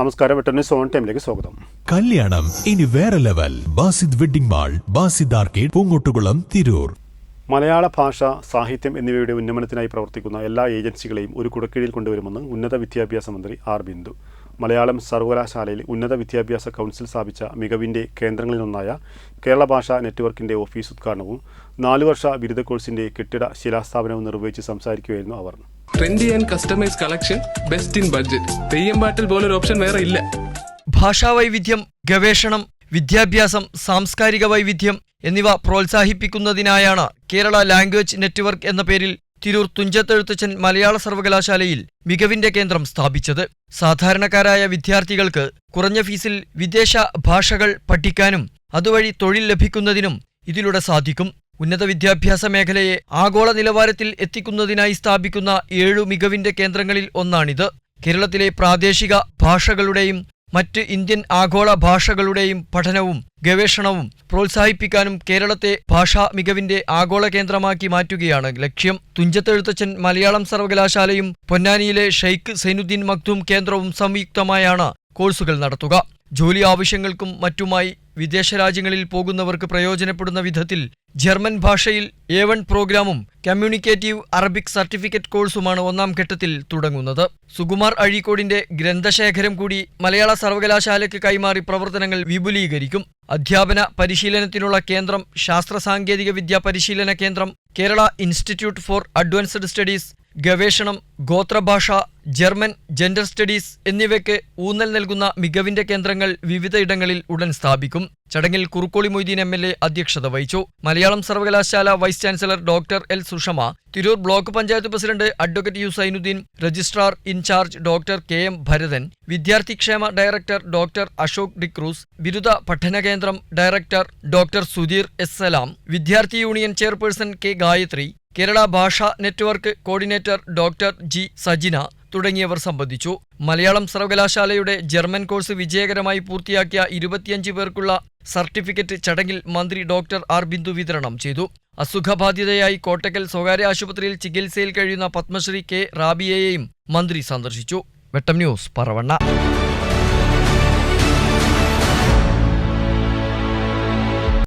നമസ്കാരം വെട്ടന്യൂസ് സോൺ ടൈമിലേക്ക് സ്വാഗതം. കല്യാണം ഇനി വേറെ level. Basid wedding mall Basid arcade Poongottukulam Tirur. മലയാള ഭാഷ സാഹിത്യം എന്നിവയുടെ ഉന്നമനത്തിനായി പ്രവർത്തിക്കുന്ന എല്ലാ ഏജൻസികളെയും ഒരു കുടക്കീഴിൽ കൊണ്ടുവരുമെന്ന് ഉന്നത വിദ്യാഭ്യാസ മന്ത്രി ആർ ബിന്ദു. മലയാളം സർവകലാശാലയിൽ ഉന്നത വിദ്യാഭ്യാസ കൗൺസിൽ സ്ഥാപിച്ച മികവിന്റെ കേന്ദ്രങ്ങളിലൊന്നായ കേരള ഭാഷാ നെറ്റ്വർക്കിന്റെ ഓഫീസ് ഉദ്ഘാടനവും നാലു വർഷ ബിരുദ കോഴ്സിന്റെ കെട്ടിട ശിലാസ്ഥാപനവും നിർവഹിച്ച് സംസാരിക്കുകയായിരുന്നു അവർ. Trendy and customise collection best in budget Theyyam പാട്ടിൽ പോലൊരു ഓപ്ഷൻ വേറെ ഇല്ല. ഭാഷാ വൈവിധ്യം ഗവേഷണം വിദ്യാഭ്യാസം സാംസ്കാരിക വൈവിധ്യം എന്നിവ പ്രോത്സാഹിപ്പിക്കുന്നതിനായാണ് കേരള ലാംഗ്വേജ് നെറ്റ്വർക്ക് എന്ന പേരിൽ തിരൂർ തുഞ്ചത്തെഴുത്തച്ഛൻ മലയാള സർവകലാശാലയിൽ മികവിന്റെ കേന്ദ്രം സ്ഥാപിച്ചത്. സാധാരണക്കാരായ വിദ്യാർത്ഥികൾക്ക് കുറഞ്ഞ ഫീസിൽ വിദേശ ഭാഷകൾ പഠിക്കാനും അതുവഴി തൊഴിൽ ലഭിക്കുന്നതിനും ഇതിലൂടെ സാധിക്കും. ഉന്നത വിദ്യാഭ്യാസ മേഖലയെ ആഗോള നിലവാരത്തിൽ എത്തിക്കുന്നതിനായി സ്ഥാപിക്കുന്ന ഏഴു മികവിന്റെ കേന്ദ്രങ്ങളിൽ ഒന്നാണിത്. കേരളത്തിലെ പ്രാദേശിക ഭാഷകളുടെയും മറ്റ് ഇന്ത്യൻ ആഗോള ഭാഷകളുടെയും പഠനവും ഗവേഷണവും പ്രോത്സാഹിപ്പിക്കാനും കേരളത്തെ ഭാഷാ മികവിന്റെ ആഗോള കേന്ദ്രമാക്കി മാറ്റുകയാണ് ലക്ഷ്യം. തുഞ്ചത്തെഴുത്തച്ഛൻ മലയാളം സർവകലാശാലയും പൊന്നാനിയിലെ ഷെയ്ഖ് സൈനുദ്ദീൻ മഖ്ദൂം കേന്ദ്രവും സംയുക്തമായാണ് കോഴ്സുകൾ നടത്തുക. ജോലി ആവശ്യങ്ങൾക്കും മറ്റുമായി വിദേശ രാജ്യങ്ങളിൽ പോകുന്നവർക്ക് പ്രയോജനപ്പെടുന്ന വിധത്തിൽ ജർമ്മൻ ഭാഷയിൽ എ വൺ പ്രോഗ്രാമും കമ്മ്യൂണിക്കേറ്റീവ് അറബിക് സർട്ടിഫിക്കറ്റ് കോഴ്സുമാണ് ഒന്നാം ഘട്ടത്തിൽ തുടങ്ങുന്നത്. സുകുമാർ അഴീക്കോടിന്റെ ഗ്രന്ഥശേഖരം കൂടി മലയാള സർവകലാശാലയ്ക്ക് കൈമാറി പ്രവർത്തനങ്ങൾ വിപുലീകരിക്കും. അധ്യാപന പരിശീലനത്തിനുള്ള കേന്ദ്രം ശാസ്ത്ര സാങ്കേതിക വിദ്യാ പരിശീലന കേന്ദ്രം Kerala institute for advanced studies ഗവേഷണം ഗോത്രഭാഷ ജർമ്മൻ ജെൻഡർ സ്റ്റഡീസ് എന്നിവയ്ക്ക് ഊന്നൽ നൽകുന്ന മികവിന്റെ കേന്ദ്രങ്ങൾ വിവിധയിടങ്ങളിൽ ഉടൻ സ്ഥാപിക്കും. ചടങ്ങിൽ Kurukkoli Moideen M L A അധ്യക്ഷത വഹിച്ചു. മലയാളം സർവകലാശാല vice chancellor doctor L Sushama Tirur block panchayat president advocate U Zainuddin registrar incharge doctor K M Bharathan വിദ്യാർത്ഥി ക്ഷേമ ഡയറക്ടർ ഡോക്ടർ അശോക് ഡിക്രൂസ് ബിരുദ പഠന കേന്ദ്രം director doctor Sudheer S Salam വിദ്യാർത്ഥി union chairperson K Gayathri Kerala ഭാഷാ network coordinator doctor G Sajina തുടങ്ങിയവർ സംബന്ധിച്ചു. മലയാളം സർവകലാശാലയുടെ ജർമ്മൻ കോഴ്സ് വിജയകരമായി പൂർത്തിയാക്കിയ ഇരുപത്തിയഞ്ച് പേർക്കുള്ള സർട്ടിഫിക്കറ്റ് ചടങ്ങിൽ മന്ത്രി ഡോക്ടർ ആർ ബിന്ദു വിതരണം ചെയ്തു. അസുഖബാധിതയായി കോട്ടക്കൽ സ്വകാര്യ ആശുപത്രിയിൽ ചികിത്സയിൽ കഴിയുന്ന പത്മശ്രീ കെ റാബിയയെയും മന്ത്രി സന്ദർശിച്ചു. വെട്ടം ന്യൂസ് പറവണ്ണ.